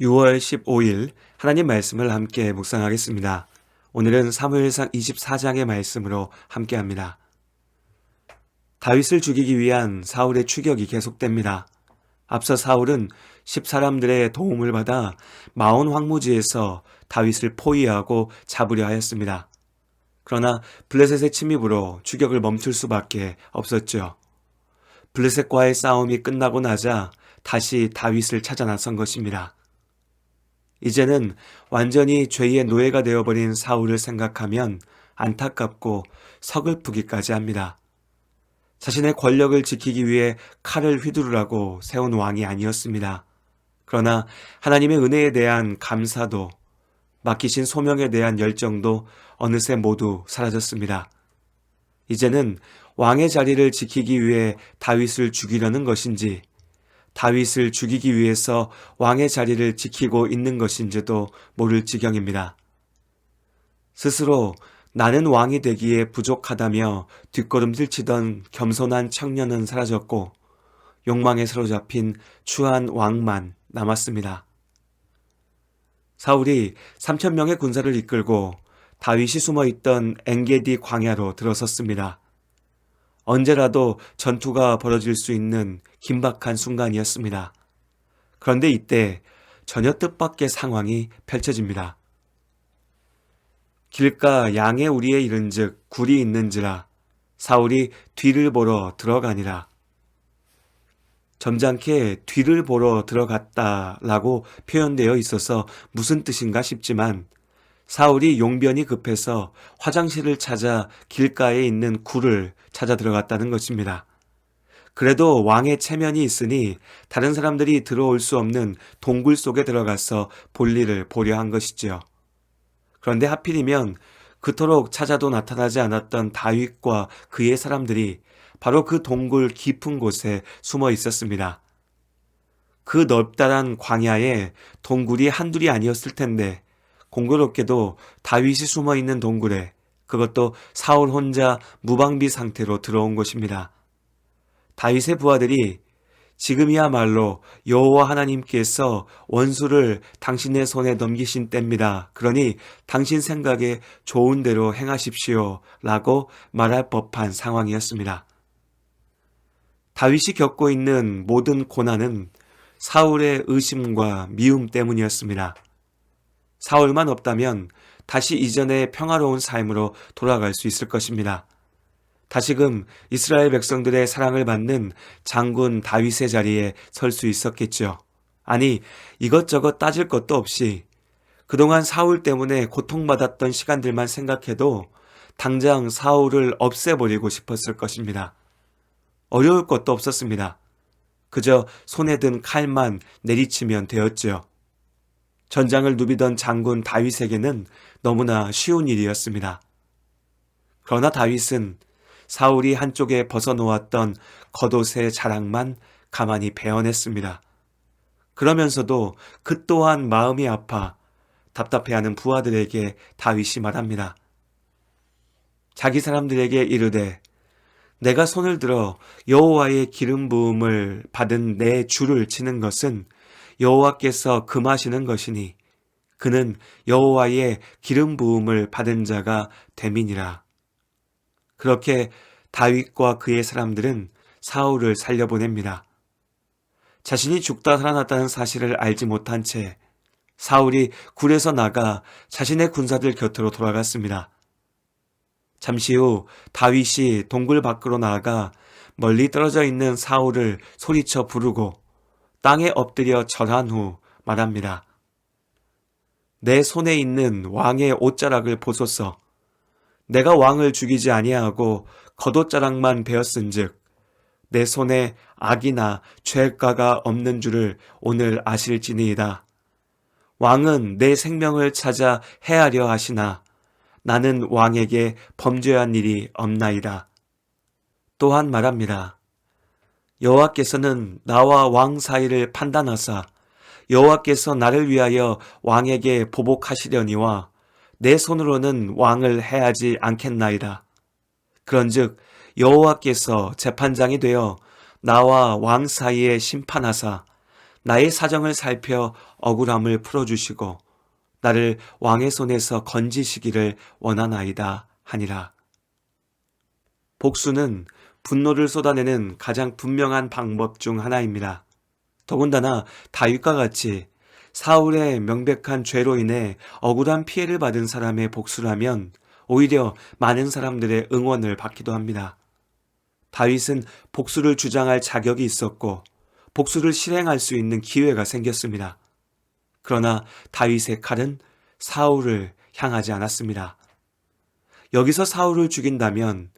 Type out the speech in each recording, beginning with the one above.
6월 15일 하나님 말씀을 함께 묵상하겠습니다. 오늘은 사무엘상 24장의 말씀으로 함께 합니다. 다윗을 죽이기 위한 사울의 추격이 계속됩니다. 앞서 사울은 10사람들의 도움을 받아 마온 황무지에서 다윗을 포위하고 잡으려 하였습니다. 그러나 블레셋의 침입으로 추격을 멈출 수밖에 없었죠. 블레셋과의 싸움이 끝나고 나자 다시 다윗을 찾아 나선 것입니다. 이제는 완전히 죄의 노예가 되어버린 사울을 생각하면 안타깝고 서글프기까지 합니다. 자신의 권력을 지키기 위해 칼을 휘두르라고 세운 왕이 아니었습니다. 그러나 하나님의 은혜에 대한 감사도 맡기신 소명에 대한 열정도 어느새 모두 사라졌습니다. 이제는 왕의 자리를 지키기 위해 다윗을 죽이려는 것인지 다윗을 죽이기 위해서 왕의 자리를 지키고 있는 것인지도 모를 지경입니다. 스스로 나는 왕이 되기에 부족하다며 뒷걸음질 치던 겸손한 청년은 사라졌고 욕망에 사로잡힌 추한 왕만 남았습니다. 사울이 3천명의 군사를 이끌고 다윗이 숨어 있던 엥게디 광야로 들어섰습니다. 언제라도 전투가 벌어질 수 있는 긴박한 순간이었습니다. 그런데 이때 전혀 뜻밖의 상황이 펼쳐집니다. 길가 양의 우리에 이른즉 굴이 있는지라 사울이 뒤를 보러 들어가니라. 점잖게 뒤를 보러 들어갔다라고 표현되어 있어서 무슨 뜻인가 싶지만 사울이 용변이 급해서 화장실을 찾아 길가에 있는 굴을 찾아 들어갔다는 것입니다. 그래도 왕의 체면이 있으니 다른 사람들이 들어올 수 없는 동굴 속에 들어가서 볼일을 보려 한 것이지요. 그런데 하필이면 그토록 찾아도 나타나지 않았던 다윗과 그의 사람들이 바로 그 동굴 깊은 곳에 숨어 있었습니다. 그 넓다란 광야에 동굴이 한둘이 아니었을 텐데 공교롭게도 다윗이 숨어 있는 동굴에 그것도 사울 혼자 무방비 상태로 들어온 것입니다. 다윗의 부하들이 지금이야말로 여호와 하나님께서 원수를 당신의 손에 넘기신 때입니다. 그러니 당신 생각에 좋은 대로 행하십시오. 라고 말할 법한 상황이었습니다. 다윗이 겪고 있는 모든 고난은 사울의 의심과 미움 때문이었습니다. 사울만 없다면 다시 이전의 평화로운 삶으로 돌아갈 수 있을 것입니다. 다시금 이스라엘 백성들의 사랑을 받는 장군 다윗의 자리에 설 수 있었겠죠. 아니, 이것저것 따질 것도 없이 그동안 사울 때문에 고통받았던 시간들만 생각해도 당장 사울을 없애버리고 싶었을 것입니다. 어려울 것도 없었습니다. 그저 손에 든 칼만 내리치면 되었지요. 전장을 누비던 장군 다윗에게는 너무나 쉬운 일이었습니다. 그러나 다윗은 사울이 한쪽에 벗어놓았던 겉옷의 자랑만 가만히 베어냈습니다. 그러면서도 그 또한 마음이 아파 답답해하는 부하들에게 다윗이 말합니다. 자기 사람들에게 이르되 내가 손을 들어 여호와의 기름 부음을 받은 내 줄을 치는 것은 여호와께서 금하시는 것이니 그는 여호와의 기름 부음을 받은 자가 됨이니라. 그렇게 다윗과 그의 사람들은 사울을 살려보냅니다. 자신이 죽다 살아났다는 사실을 알지 못한 채 사울이 굴에서 나가 자신의 군사들 곁으로 돌아갔습니다. 잠시 후 다윗이 동굴 밖으로 나아가 멀리 떨어져 있는 사울을 소리쳐 부르고 땅에 엎드려 절한 후 말합니다. 내 손에 있는 왕의 옷자락을 보소서. 내가 왕을 죽이지 아니하고 겉옷자락만 베었은즉 내 손에 악이나 죄가가 없는 줄을 오늘 아실지니이다. 왕은 내 생명을 찾아 해하려 하시나 나는 왕에게 범죄한 일이 없나이다. 또한 말합니다. 여호와께서는 나와 왕 사이를 판단하사 여호와께서 나를 위하여 왕에게 보복하시려니와 내 손으로는 왕을 해하지 않겠나이다. 그런즉 여호와께서 재판장이 되어 나와 왕 사이에 심판하사 나의 사정을 살펴 억울함을 풀어주시고 나를 왕의 손에서 건지시기를 원하나이다 하니라. 복수는 분노를 쏟아내는 가장 분명한 방법 중 하나입니다. 더군다나 다윗과 같이 사울의 명백한 죄로 인해 억울한 피해를 받은 사람의 복수라면 오히려 많은 사람들의 응원을 받기도 합니다. 다윗은 복수를 주장할 자격이 있었고 복수를 실행할 수 있는 기회가 생겼습니다. 그러나 다윗의 칼은 사울을 향하지 않았습니다. 여기서 사울을 죽인다면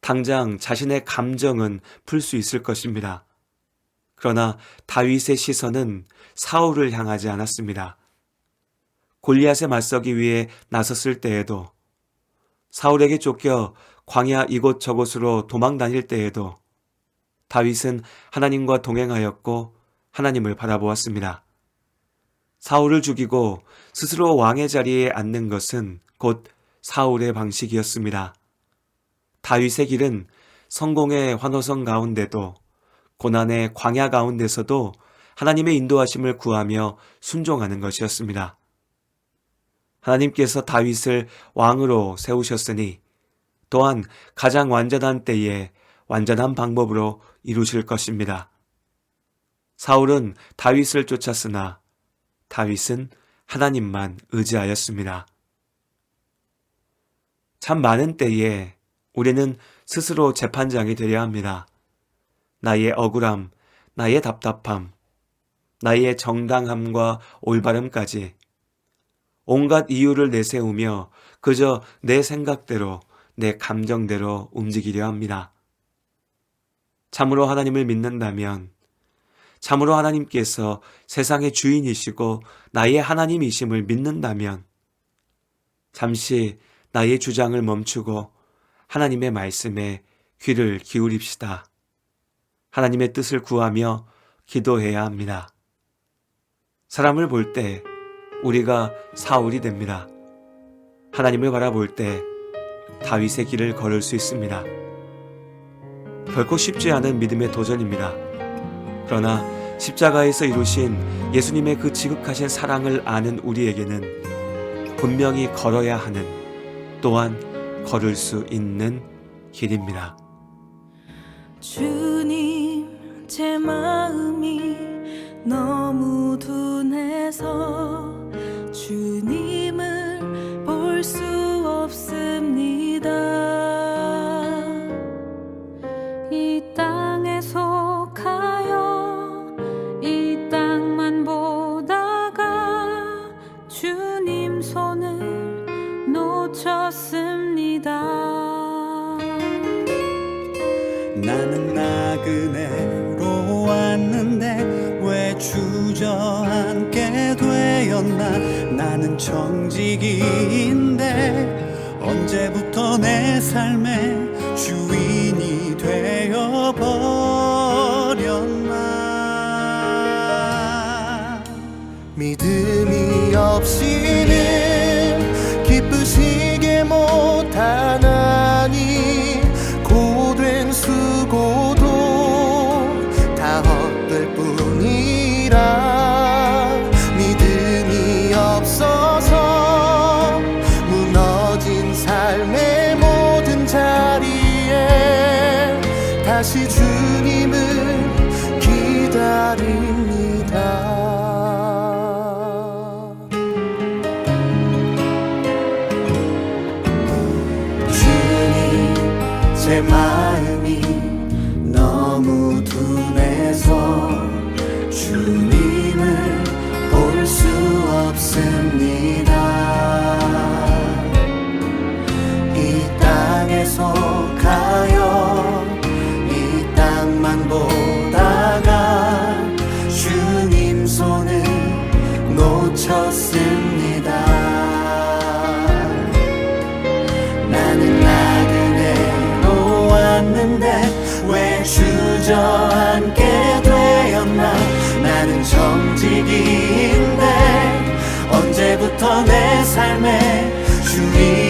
당장 자신의 감정은 풀 수 있을 것입니다. 그러나 다윗의 시선은 사울을 향하지 않았습니다. 골리앗에 맞서기 위해 나섰을 때에도 사울에게 쫓겨 광야 이곳저곳으로 도망 다닐 때에도 다윗은 하나님과 동행하였고 하나님을 바라보았습니다. 사울을 죽이고 스스로 왕의 자리에 앉는 것은 곧 사울의 방식이었습니다. 다윗의 길은 성공의 환호성 가운데도 고난의 광야 가운데서도 하나님의 인도하심을 구하며 순종하는 것이었습니다. 하나님께서 다윗을 왕으로 세우셨으니 또한 가장 완전한 때에 완전한 방법으로 이루실 것입니다. 사울은 다윗을 쫓았으나 다윗은 하나님만 의지하였습니다. 참 많은 때에 우리는 스스로 재판장이 되려 합니다. 나의 억울함, 나의 답답함, 나의 정당함과 올바름까지 온갖 이유를 내세우며 그저 내 생각대로, 내 감정대로 움직이려 합니다. 참으로 하나님을 믿는다면, 참으로 하나님께서 세상의 주인이시고 나의 하나님이심을 믿는다면, 잠시 나의 주장을 멈추고 하나님의 말씀에 귀를 기울입시다. 하나님의 뜻을 구하며 기도해야 합니다. 사람을 볼 때 우리가 사울이 됩니다. 하나님을 바라볼 때 다윗의 길을 걸을 수 있습니다. 결코 쉽지 않은 믿음의 도전입니다. 그러나 십자가에서 이루신 예수님의 그 지극하신 사랑을 아는 우리에게는 분명히 걸어야 하는 또한 걸을 수 있는 길입니다. 주님 제 마음이 너무 둔해서 나 나는 정직인데 언제부터 내 삶의 주인이 되어 버렸나? 믿음이 없이는 기쁘시게 못하나니 고된 수 정직인데 언제부터 내 삶의 주인